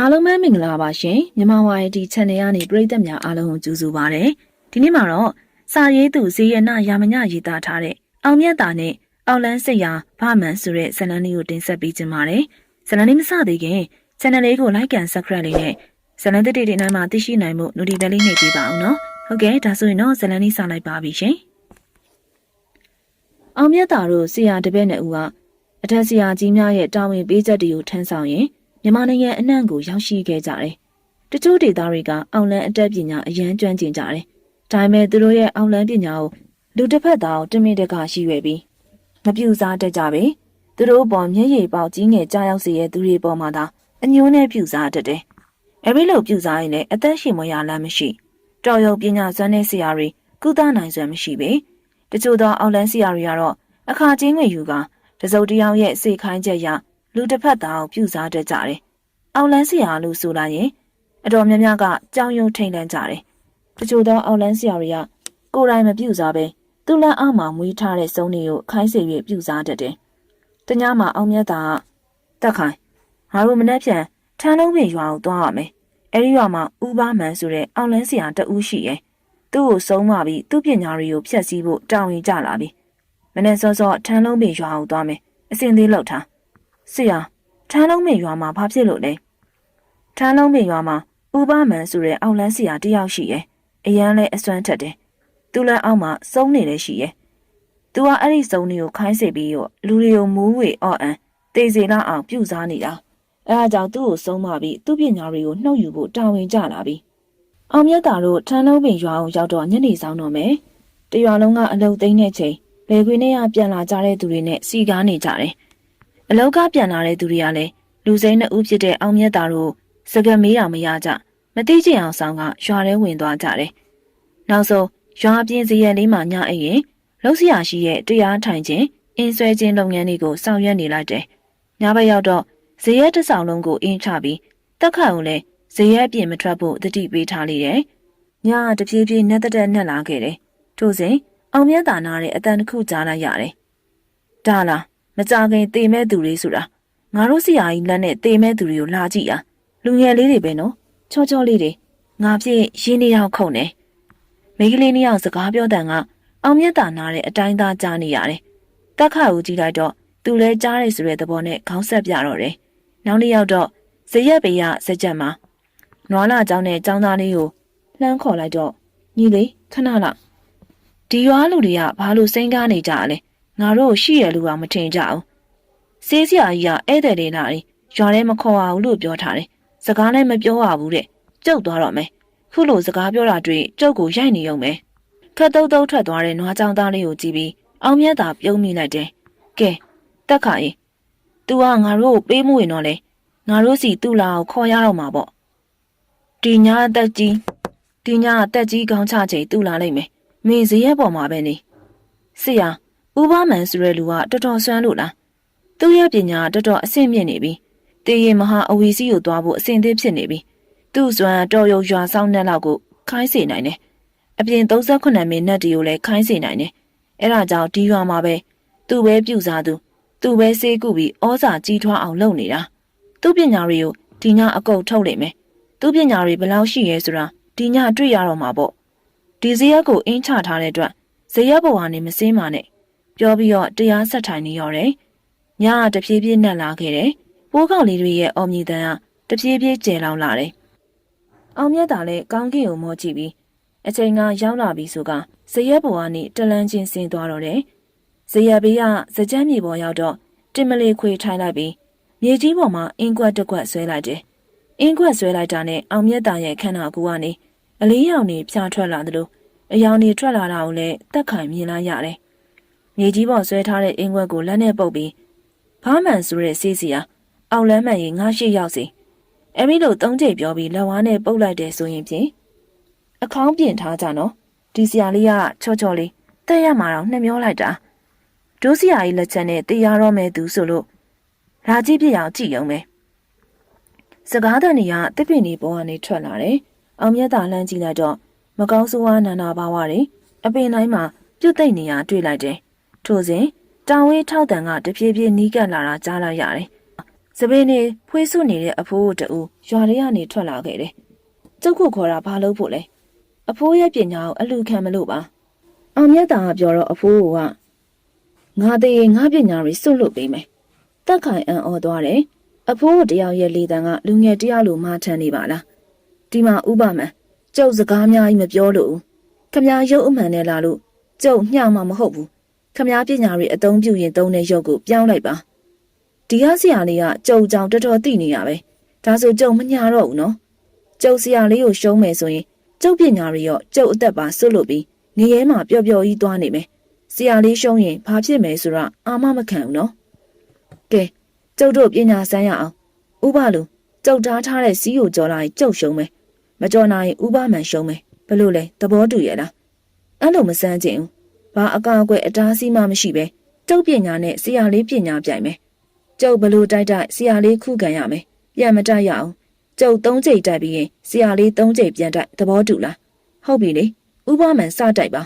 အားလုံးပဲမင်္ဂလာပါရှင်မြန်မာဝါရီဒီ channel ကနေပရိသတ်များအားလုံးကိုကြိုဆိုပါရစေဒီနေ့မှာတော့စာရေးသူဇေယနာရာမညရေးသားထားတဲ့အောင်မြတ်တာနဲ့အောက်လန်းစိတ်ရာဗမန်ဆိုတဲ့ဇာတ်လမ်းလေးကိုတင်ဆက်ပေးခြင်းပါတယ်ဇာတ်လမ်းလေးမစသေးခင် channel လေးကို like and subscribe လေးနဲ့ဇာတ်လမ်းတစ်တွေဒီနိုင်မှာသိရှိနိုင်မှု notification လေးနှိပ်ပေးပါအောင်နော်ဟုတ်ကဲ့ဒါဆိုရင်တော့ဇာတ်လမ်းလေးစလိုက်ပါပြီရှင်အောင်မြတ်တာတို့ဆရာတပည့်နဲ့ဦးကအထက်ဆရာကြီးများရဲ့တာဝန်ပေးချက်တွေကိုထမ်းဆောင်ရင် မြန်မာနိုင်ငံအနှံ့ကိုရောက်ရှိခဲ့ကြတယ်။တချို့ဒေသတွေကအောင်လန်းအတက်ပညာအရန်ကျွမ်းကျင်ကြတယ်။ဒါပေမဲ့သူတို့ရဲ့အောင်လန်းပညာကိုလူတစ်ဖက်သားတမင်တကာရှိရွယ်ပြီးမပြူစားတတ်ကြပဲ။သူတို့ပေါ်မျက်ရည်ပေါက်ကြီးငယ်ကြားရောက်စေတဲ့သူတွေပေါ်မှာသာအညိုးနဲ့ပြူစားတတ်တယ်။အဲဒီလိုပြူစားရင်လည်းအသက်ရှင်မရလမ်းမရှိ။တော်ရုံပညာစွမ်းတဲ့ဆရာတွေကုသနိုင်စွမ်းမရှိပဲ။တချို့သောအောင်လန်းဆရာတွေကတော့အခါချင်းငွေယူကတစုံတယောက်ရဲ့စိတ်ခိုင်းချက်ရ လူတစ်ဖက်သားကိုပြုစားတတ်ကြတယ်။အောင်လန်းဆရာလို့ဆိုလာရင်အတော်များများကကြောင်ယုံထိန်လန့်ကြတယ်။တချို့သောအောင်လန်းဆရာတွေကကိုယ်တိုင်မပြုစားပဲသူ့လက်အောက်မှာမွေးထားတဲ့စုံတွေကိုခိုင်းစေ၍ပြုစားတတ်တယ်။တညမှာအောင်မြတ်တာတက်ခိုင်ငါတို့မနှက်ဖြန်ထန်းလုံးပင်ရွာကိုသွားရမယ်။အဲဒီရွာမှာဥပမန်ဆိုတဲ့အောင်လန်းဆရာတဦးရှိရဲ့။သူ့ကိုဆုံးမပြီးသူ့ပညာတွေကိုဖျက်ဆီးဖို့တောင်းရင်ကြလာပြီ။မနေ့စောစောထန်းလုံးပင်ရွာကိုသွားမယ်။အစင်သေးလောက်ထား ဆရာထန်းလုံးမေရွာမှာဘာဖြစ်လို့လဲထန်းလုံးမေရွာမှာဥပမန်ဆိုတဲ့အောက်လန်းဆရာတယောက်ရှိရဲ့အရန်လဲအစွမ်းထက်တယ်သူလည်းအောက်မှာစုံနေလည်းရှိရဲ့သူကအဲ့ဒီစုံတွေကိုခိုင်းစေပြီးတော့လူတွေကိုမူးဝေအော့အန်တေစီလာအောင်ပြုစားနေတာအဲအကြောင်းသူ့ကိုဆုံးမပြီးသူ့ပညာတွေကိုနှုတ်ယူဖို့တာဝန်ကျလာပြီအောင်မြတ်တာတို့ထန်းလုံးပင်ရွာအောင်ရောက်တော့ညနေဆောင်တော့မယ်တရွာလုံးကအလုတ်သိမ်းတဲ့ချိန်လေခွေနဲ့ရပြန်လာကြတဲ့သူတွေနဲ့စီကားနေကြတယ် အလောက်ကပြန်လာတဲ့သူတွေကလည်းလူစိမ်းနှစ်ဦးဖြစ်တဲ့အောင်မြတ်တာတို့စကမေးတာမရကြမသိချင်အောင်ဆောင်ကရွာထဲဝင်သွားကြတယ်။နောက်ဆုံးရွာပြင်းစရဲလေးမှညအိပ်ရင်လှုပ်ရှားရှိရဲ့တရားထိုင်ခြင်းအင်းဆွဲခြင်းလုပ်ငန်းတွေကိုဆောင်ရွက်နေလိုက်တယ်။ညဘက်ရောက်တော့ဇရဲတစ်ဆောင်လုံးကိုအင်းချပြီးတက်ခတ်ုံလဲဇရဲအပြင်မထွက်ဖို့တတိပေးထားလိုက်တယ်။ညတပြေးပြေးနဲ့တက်တက်နဲ့လာခဲ့တယ်။ထို့စဉ်အောင်မြတ်တာနာတဲ့အတန်တစ်ခုကြားလိုက်ရတယ်။ဒါလား မကြခင်တေမဲ့သူတွေဆိုတာငါတို့ဆရာကြီးလက်နဲ့တေမဲ့သူတွေကိုလာကြည့်อ่ะလူငယ်လေးတွေပဲနော်ချောချောလေးတွေငါပြည့်ရင်းနေရောက်ခုန်နေမိကလေးနှစ်ယောက်စကားပြောတန်ကအောင်မြတ်တာနာတဲ့အတိုင်းသားကြားနေရတယ်တက်ခါကိုကြည့်လိုက်တော့သူလဲကြားရဲဆိုတဲ့သဘောနဲ့ခေါင်းဆက်ပြတော့တယ်နောက်တစ်ယောက်တော့ဇရက်ပေရစကြက်မှာနွားလာเจ้าနဲ့เจ้าသားလေးကိုလှမ်းခေါ်လိုက်တော့ညီလေးခဏလောက်ဒီရွာလူတွေကဘာလို့စိမ့်ကားနေကြလဲ ငါတို့ရှိရလူကမထင်ကြအောင်စေးစရာကြီးကဧည့်သည်တွေလာတယ်ရွာထဲမခေါ်အောင်လို့ပြောထားတယ်စကားလည်းမပြောရဘူးတဲ့ကျုပ်သွားတော့မယ်ခုလိုစကားပြောတာတွေ့ကျုပ်ကိုရိုက်နေရုံပဲခက်တုတ်တုတ်ထွက်သွားတဲ့နွားကြောင်သားလေးကိုကြည့်ပြီးအောင်မြတ်သာပြုံးမိလိုက်တယ်ကဲတက်ခါရင် तू ကငါတို့ကိုပေးမဝင်တော့လေငါတို့စီသူ့လာကိုခေါ်ရတော့မှာပေါ့ဒီညာတက်ကြီးဒီညာတက်ကြီးကောင်းချချိန်သူ့လာလိုက်မယ်မင်းဇရက်ပေါ်မှာပဲနေဆရာ ဥပမန်ဆိုတဲ့လူကတော်တော်ဆွမ်းလို့လားသူ့ရဲ့ပညာတော်တော်အဆင့်မြင့်နေပြီတည်ရင်မဟာအဝီစီကိုသွားဖို့အဆင်သင့်ဖြစ်နေပြီသူ့စွမ်းတော်ရုံရွာဆောင်တဲ့လောက်ကိုခိုင်းစေနိုင်တယ်အပြင်38မိနစ်တည်းကိုလည်းခိုင်းစေနိုင်တယ်အဲ့ဒါကြောင့်ဒီရွာမှာပဲသူ့ပဲပြုစားသူသူ့ပဲစေးကုပြီးဩဇာကြီးထွားအောင်လုပ်နေတာသူ့ပညာတွေကိုဒီညအကုတ်ထုတ်လိုက်မယ်သူ့ပညာတွေဘယ်လောက်ရှိရဲဆိုတာဒီညတွေ့ရတော့မှာပေါ့ဒီဇရက်ကိုအင်းချထားတဲ့အတွက်ဇရက်ဘဝကနေမစင်းပါနဲ့ ပြောပြီးတော့တရားဆက်ထိုင်နေရတယ်။ညကတဖြည်းဖြည်းနှက်လာခဲ့တယ်။ပိုးကောင်လေးတွေရဲ့အော်မြည်တန်ကတဖြည်းဖြည်းကျယ်လောင်လာတယ်။အောင်မြတ်တာလည်းကောင်းကင်ကိုမောကြည့်ပြီးအချိန်ကရောက်လာပြီဆိုကဇရက်ဘဝကနေတလန်းချင်းဆင်းသွားတော့တယ်။ဇရက်ဘေးကစကြမ်းမြေပေါ်ရောက်တော့တင်မလေးခွေထိုင်လိုက်ပြီးမြေကြီးပေါ်မှာအင်းကွက်တစ်ကွက်ဆွဲလိုက်တယ်။အင်းကွက်ဆွဲလိုက်တာနဲ့အောင်မြတ်တာရဲ့ခန္ဓာကိုယ်ကနေအလေးရောင်နေဖြာထွက်လာသလိုအယောင်နေထွက်လာတာကိုလည်းတက်ခိုင်မြင်လာရတယ် မြေကြီးပေါ်ဆွဲထားတဲ့အင်းခွက်ကိုလက်နဲ့ပုတ်ပြီးဘာမှန်ဆိုတဲ့စီးစီယာအောက်လမ်းမှန်ရင်ငါရှိရောက်စီအဲ့ဒီလိုသုံးချိန်ပြောပြီးလက်ဝါးနဲ့ပုတ်လိုက်တယ်ဆိုရင်ဖြင့်အခေါင်းပြင်ထားကြနော်ဒီစီယာလေးကချော့ချော့လေးတက်ရမှာတော့နှမျောလိုက်တာဒိုးစီယာကြီးလက်ချက်နဲ့တရားရောမဲ့သူဆိုလို့ရာကြီးပြအောင်ကြည့်အောင်ပဲစကားတန်ကြီးကတစ်ပင်ဒီပေါ်ကနေထွက်လာတယ်အောင်မြတ်တာလှမ်းကြည့်လိုက်တော့မကောင်းဆိုးဝါးနာနာပါဝါတွေအပင်တိုင်းမှာပြုတ်သိမ့်နေရတွေ့လိုက်တယ် ထို့စဉ်တောင်ဝေးထောက်တန်ကတဖြည်းဖြည်းနီးကပ်လာတာကြားလိုက်ရတယ်စပင်းနေဖွေးဆုနေတဲ့အဖိုးတူရွာထဲကနေထွက်လာခဲ့တယ်။ကျုပ်ကိုခေါ်တာဘာလို့ဖို့လဲ။အဖိုးရဲ့ပညာကိုအလူခံမလို့ပါ။အောင်မြတ်တာကပြောတော့အဖိုးကငါတည်းငါပညာတွေစွန့်လွတ်ပေးမယ်။တက်ခိုင်အံ့ဩသွားတယ်။အဖိုးတယောက်ရဲ့လေတံကလူငယ်တယောက်လိုမထန်နေပါလား။ဒီမှာဥပမာကျုပ်စကားများကြီးမပြောလို့ခမရုပ်အမှန်နဲ့လာလို့ကျုပ်ညှမှာမဟုတ်ဘူး ခမပညာတွေအသုံးပြုရင်သုံးတဲ့ရုပ်ကိုပြောင်းလိုက်ပါဒီကဆရာလေးကကျုပ်ကြောင့်တော်တော်သိနေရပဲဒါဆိုကျုပ်မညာတော့ဘူးနော်ကျုပ်ဆရာလေးကိုရှုံးမယ်ဆိုရင်ကျုပ်ပညာတွေရောကျုပ်အသက်ပါဆွတ်လို့ပြီးနေရဲမှာပျော်ပျော်ကြီးသွားနေမယ်ဆရာလေးရှုံးရင်ဘာဖြစ်မယ်ဆိုတော့အာမမခံဘူးနော်ကဲကျုပ်တို့ပညာစမ်းရအောင်ဥပလူကျုပ်ထားထားတဲ့စီးကိုကြော်လိုက်ကျုပ်ရှုံးမယ်မကြော်နိုင်ဥပမှန်ရှုံးမယ်ဘလို့လဲသဘောတူရဲ့လားအဲ့လိုမစမ်းချင်ဘူး ဘာအကာအကွယ်အတားအဆီးမှမရှိပဲကျုပ်ပညာနဲ့ဆရာလေးပညာပြိုင်မယ်ကျုပ်ဘလို့တိုက်တိုက်ဆရာလေးခုခံရမယ်ပြန်မတိုက်ရအောင်ကျုပ်သုံးချိန်တိုက်ပြီးရင်ဆရာလေးသုံးချိန်ပြန်တိုက်သဘောတူလားဟုတ်ပြီလေဥပမာစတိုက်ပါ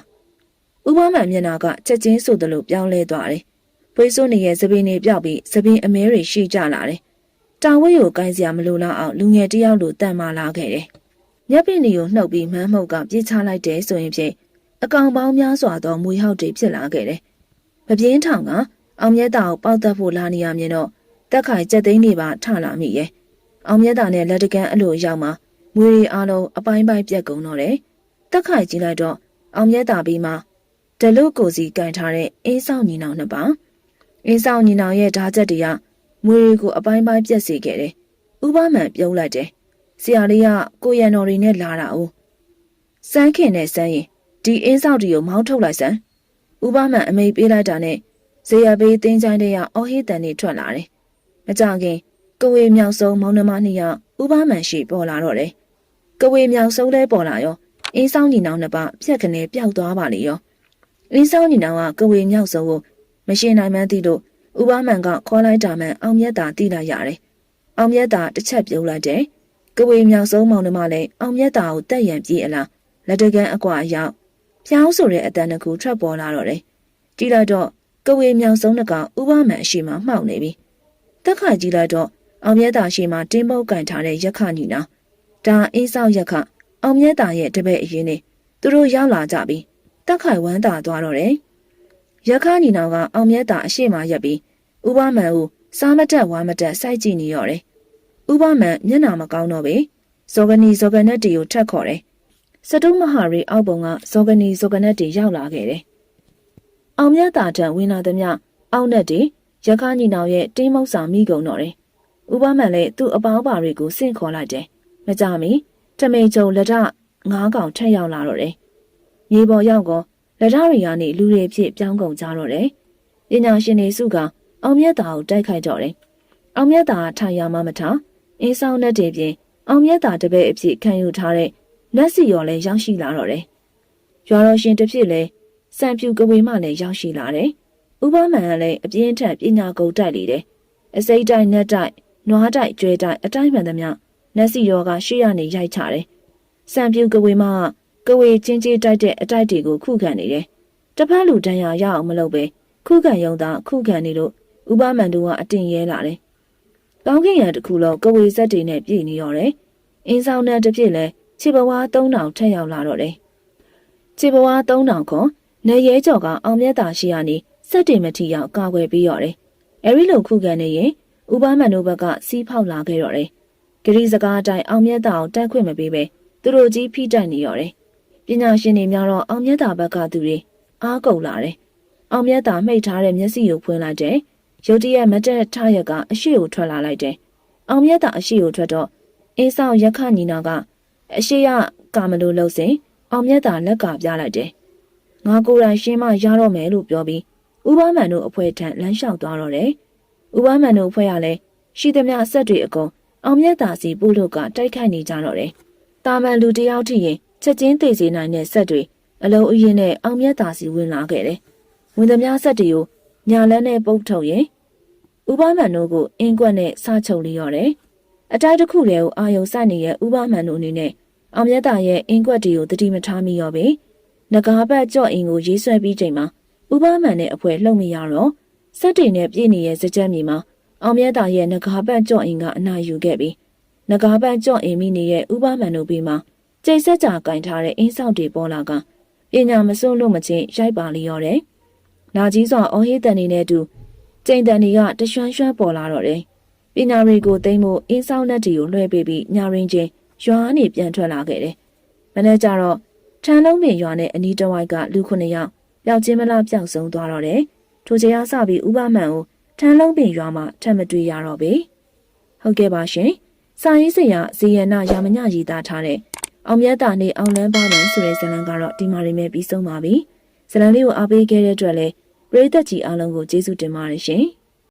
ဥပမာမျက်နာကချက်ချင်းဆိုသလိုပြောင်းလဲသွားတယ်ဖွေးစိုးနေရဲ့သပင်းတွေပြောက်ပြီးသပင်းအမဲတွေရှိကြလာတယ်တာဝဲကိုကိုင်းစရာမလိုတော့အောင်လူငယ်တယောက်လိုတန်မာလာခဲ့တယ်။မျက်ပင်တွေကိုနှုတ်ပြီးမန်းမှုတ်ကပြေးချလိုက်တယ်ဆိုရင်ဖြင့် အကောင်ပေါင်းများစွာသောမွေဟောက်တွေဖြစ်လာခဲ့တယ်။ပပြင်းထောင်ကအောင်မြတ်တာကိုပေါက်တက်ဖို့လာနေရမြင်တော့တက်ခိုင်ကြက်သိန်းတွေပါထလာမိရဲ့။အောင်မြတ်တာနဲ့လက်တကန်းအလိုရောက်မှမွေတွေအားလုံးအပိုင်းပိုင်းပြက်ကုန်တော့တယ်။တက်ခိုင်ကြည့်လိုက်တော့အောင်မြတ်တာပြီးမှဒလုကိုစီကန်ထားတဲ့အင်းဆောင်ညီနောင်နှစ်ပါးအင်းဆောင်ညီနောင်ရဲ့ဓာချက်တွေကမွေတွေကိုအပိုင်းပိုင်းပြက်စေခဲ့တယ်။ဥပမာပြုံးလိုက်တယ်။ဆရာလေးကကိုရံတော်တွေနဲ့လာတာ哦။စမ်းခင်နဲ့စမ်းရင် ဒီအင်းဆောက်တီကိုမောင်းထုတ်လိုက်စမ်းဥပမာအမိတ်ပေးလိုက်တာနဲ့ဇေယဘေးတင်းချိုင်းတဲ့ရအော်ဟေးတန်တွေထွက်လာတယ်မကြခင်ကဝေမြောက်ဆုံးမောင်နှမနှစ်ယောက်ဥပမာရှိပေါ်လာတော့တယ်ကဝေမြောက်ဆုံးလဲပေါ်လာရောအင်းဆောင်ညီနောင်နှစ်ပါးဖြက်ကနေပျောက်သွားပါလေရောအင်းဆောင်ညီနောင်ကကဝေမြောက်ဆုံးကိုမရှင်းနိုင်မှန်းသိလို့ဥပမာကခေါ်လိုက်တာမှန်အောင်မြတ်တာတိလိုက်ရတယ်အောင်မြတ်တာတစ်ချက်ပြုံးလိုက်တယ်ကဝေမြောက်ဆုံးမောင်နှမလည်းအောင်မြတ်တာကိုတက်ရန်ပြေးအလားလက်တကန်းအကွာရောက် ဖျောင်းဆိုတဲ့အတန်တစ်ခုထွက်ပေါ်လာတော့တယ်။ကြည့်လိုက်တော့ကဝေမြောင်ဆုံးတကောင်ဥပမန်အရှိမှမှောက်နေပြီ။တက်ခါကြည့်လိုက်တော့အောင်မြတ်တာရှိမှတင်းပုတ်ကန်ထားတဲ့ရက်ခညီနာဒါအင်းဆောက်ရက်ခအောင်မြတ်တာရဲ့တပည့်အရင်နေသူတို့ရောက်လာကြပြီ။တက်ခိုင်ဝမ်းသာသွားတော့တယ်။ရက်ခညီနာကအောင်မြတ်တာအရှိမှရက်ပြီးဥပမန်ကိုစားမတက်ဝါမတက်စိုက်ကြည့်နေရောတယ်။ဥပမန်မျက်နာမကောင်းတော့ပဲ။ဇော်ကနီဇော်ကနက်တီကိုထက်ခေါ်တယ် စတုမဟာရီအောက်ပုံကဇောကနီဇောကနက်တွေရောက်လာခဲ့တယ်။အောင်မြတ်တာထံဝင်လာသည်မြအောက်နက်တွေရခညီနောင်ရဲ့တင်းမုတ်စာမိကုန်တော့တယ်။ဥပမာလည်းသူ့အပေါင်းပါတွေကိုစင့်ခေါ်လိုက်တယ်။မကြမီတမိန်ချုံလက်ထငားကောင်ထက်ရောက်လာတော့တယ်။မြေပေါ်ရောက်ကောလက်ထတွေကနေလူတွေဖြစ်ပြောင်းကုန်ကြတော့တယ်။ပညာရှင်တွေစုကအောင်မြတ်တာကိုတိုက်ခိုက်တော့တယ်။အောင်မြတ်တာထိုင်ရမှမထားအင်းဆောင်နဲ့တည်ပြင်အောင်မြတ်တာတပည့်အဖြစ်ခံယူထားတဲ့ လက်စီရော်လည်းရောက်ရှိလာတော့တယ်။ရွာတော်ရှင်တစ်ဖြစ်လည်းစံပြူကဝေမှလည်းရောက်ရှိလာတယ်။ဥပမာန်ကလည်းအပြင်းထန်ပညာကုန်တိုက်လေတယ်။အစိမ့်တိုက်နက်တိုက်နွားတိုက်ကျွဲတိုက်အတိုင်းမှန်သမျှလက်စီရော်ကရှေ့ရနေရိုက်ချတယ်။စံပြူကဝေမှကဝေချင်းချင်းတိုက်တဲ့အတိုက်တွေကိုခုခံနေတယ်။တစ်ဖက်လူတန်းရရအောင်မလုပ်ပဲခုခံရုံသာခုခံနေလို့ဥပမာန်တို့ကအတင်ရဲလာတယ်။ကောင်းကင်ရံတစ်ခုလုံးကဝေဇက်တွေနဲ့ပြည်နေရတယ်။အင်းဆောင်တဲ့တစ်ဖြစ်လဲ ခြေပဝါ3000ထက်ရောက်လာတော့တယ်။ခြေပဝါ3000ခွန်နေရဲကျော်ကအောင်မြတ်တာရှိရနေစက်တင်မထီရောက်ကာကွယ်ပြီးရော်တယ်။အဲဒီလိုခုခံနေရင်ဥပမန်တို့ဘက်ကစီးဖောက်လာခဲ့တော့တယ်။ဂရီစကားအတိုင်းအောင်မြတ်တာကိုတက်ခွင့်မပေးပဲသူတို့ကြီးဖိတိုက်နေရော်တယ်။ပညာရှင်တွေများတော့အောင်မြတ်တာဘက်ကသူတွေအားကုန်လာတယ်။အောင်မြတ်တာမှိတ်ထားတဲ့မျက်စိကိုဖွင့်လိုက်တယ်။ရုတ်တရက်မတက်ထားရက်ကအရှိကိုထွက်လာလိုက်တယ်။အောင်မြတ်တာအရှိကိုထွက်တော့အင်းဆောင်ရက်ခညီနာက အရှိရကာမလို့လှုပ်စဉ်အောင်မြတ်တာလက်ကပြလိုက်တယ်။ငါကိုယ်တိုင်ရှင်းမရတော့မယ်လို့ပြောပြီးဥပမန်တို့အဖွဲထံလမ်းလျှောက်သွားတော့တယ်။ဥပမန်တို့အဖွဲ့ကလည်းရှိသမျှဆက်တွေအကုန်အောင်မြတ်တာစီပို့လို့ကတိုက်ခိုက်နေကြတော့တယ်။တာမန်လူတယောက်ထိရင်ချက်ချင်းသိစေနိုင်တဲ့ဆက်တွေအလုံးအရင်နဲ့အောင်မြတ်တာစီဝင်လာခဲ့တယ်။ဝင်သမျှဆက်တွေကိုညာလန်းနဲ့ပုတ်ထုတ်ရင်ဥပမန်တို့ကိုအင်းကွက်နဲ့စချုပ်လေးရော်တယ်။ အတိုက်တစ်ခုလည်းကိုအာယုံစိုက်နေတဲ့ဥပမန်တို့အနေနဲ့အောင်မြတ်တာရဲ့အင်းကွက်တွေကိုတတိမထားမိရောပဲ။ငကားပတ်ကြော့အင်းကိုရေးဆွဲပြီးချိန်မှာဥပမန်နဲ့အဖွဲလှုပ်မိရတော့စက်တွေနဲ့ပြည့်နေတဲ့စကြက်မြေမှာအောင်မြတ်တာရဲ့ငကားပတ်ကြော့အင်ကအနာယူခဲ့ပြီးငကားပတ်ကြော့အင်မိနေတဲ့ဥပမန်တို့ပြီးမှကျိတ်ဆက်ကြာကင်ထားတဲ့အင်းဆောက်တွေပေါ်လာကပညာမစွန့်လို့မချင်းရိုက်ပါလျော်တယ်။နာကြီးစွာအော်ဟစ်တန်နေတဲ့အတူကျိန်တန်တွေကတရွှန်းရွှန်းပေါ်လာတော့တယ်။ ပညာတွေကိုသိမ့်ဖို့အင်းဆောက်လက်တွေကိုလွှဲပေးပြီးညာရင်းချင်းရွာနေပြန်ထွက်လာခဲ့တယ်။မနေ့ကျတော့ထန်းလုံးပင်ရွာနဲ့အနီးတစ်ဝိုက်ကလူခုနှစ်ယောက်ပျောက်ချင်းမလားပျောက်ဆုံးသွားတော့တယ်။ထိုချိန်အားစပြီးဥပမန်ကိုထန်းလုံးပင်ရွာမှာထပ်မတွေ့ရတော့ပေ။ဟုတ်ကဲ့ပါရှင်။စာရေးဆရာဇီယနာရာမညရေးသားထားတဲ့အောင်မြတ်တာနေအောင်လန်းပါမန်ဆိုတဲ့ဇာတ်လမ်းကတော့ဒီမှာနေမဲ့ပြီးဆုံးပါပြီ။ဇာတ်လမ်းလေးကိုအားပေးခဲ့တဲ့အတွက်လည်းပရိသတ်ကြီးအားလုံးကိုကျေးဇူးတင်ပါတယ်ရှင်။